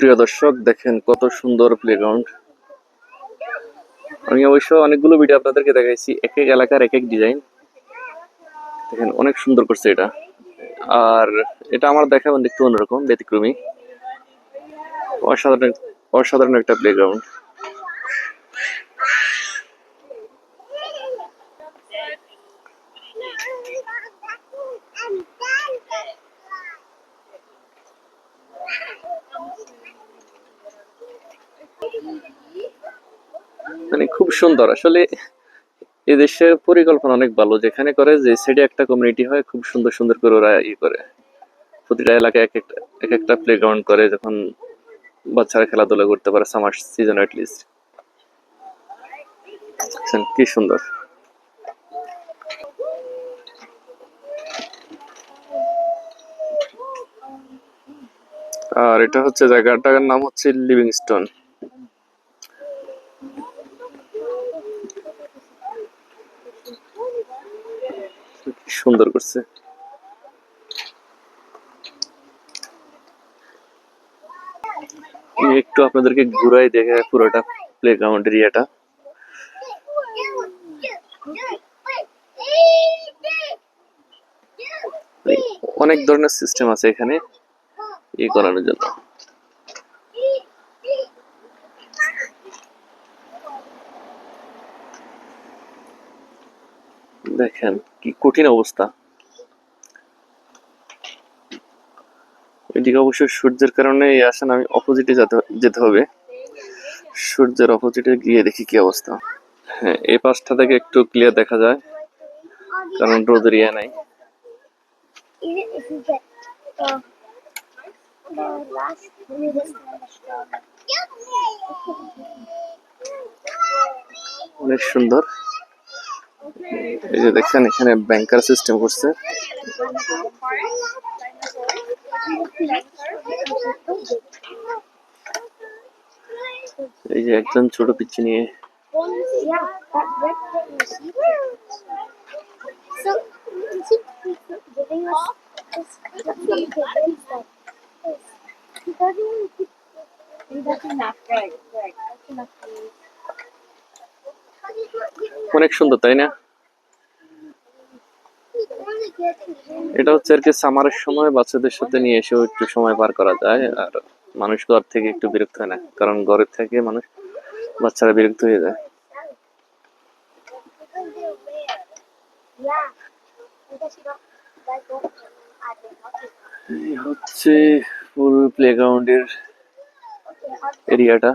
প্রিয় দর্শক, দেখেন কত সুন্দর প্লেগ্রাউন্ড আমি অবশ্য অনেকগুলো ভিডিও আপনাদেরকে দেখাইছি, এক এক এলাকার এক এক ডিজাইন দেখেন অনেক সুন্দর করছে এটা। আর এটা আমার দেখা মানে একটু অন্যরকম, ব্যতিক্রমী। অসাধারণ অসাধারণ একটা প্লেগ্রাউন্ড মানে খুব সুন্দর। আসলে এদেশের পরিকল্পনা অনেক ভালো। যেখানে করে যে সাইডে একটা কমিউনিটি হয়, খুব সুন্দর সুন্দর করে ওরা ইয়ে করে। প্রতিটা এলাকায় এক একটা এক একটা প্লেগ্রাউন্ড করে যখন বাচ্চারা খেলাধুলা করতে পারে সামার সিজন লিস্ট কি সুন্দর। আর এটা হচ্ছে জায়গাটার নাম হচ্ছে লিভিংস্টোন কি সুন্দর করছে। আমি একটু আপনাদেরকে ঘুরাই দেখে পুরোটা প্লে গ্রাউন্ড এরিয়াটা অনেক ধরনের সিস্টেম আছে এখানে। ই করানোর জন্য। দেখেন, কি কঠিন অবস্থা। এদিকে অবশ্য সূর্যের কারণে আসেন আমি অপোজিটে যেতে হবে। সূর্যের অপোজিটে গিয়ে দেখি কি অবস্থা। হ্যাঁ এই পাশটা থেকে একটু ক্লিয়ার দেখা যায়, কারণ রোদের ইয়ে নাই। অনেক if এই যে দেখেন, এখানে ব্যাংকার সিস্টেম করছে। এই যে একজন ছোট পিচ্ছি নিয়ে। অনেক সুন্দর, তাই না? এটা হচ্ছে আর কি সামারের সময় বাচ্চাদের সাথে নিয়ে এসেও একটু সময় পার করা যায়, আর মানুষ ঘর থেকে একটু বিরক্ত হয় না, কারণ ঘরের থেকে মানুষ বাচ্চারা বিরক্ত হয়ে যায়। হচ্ছে ফুল প্লেগ্রাউন্ডের এরিয়াটা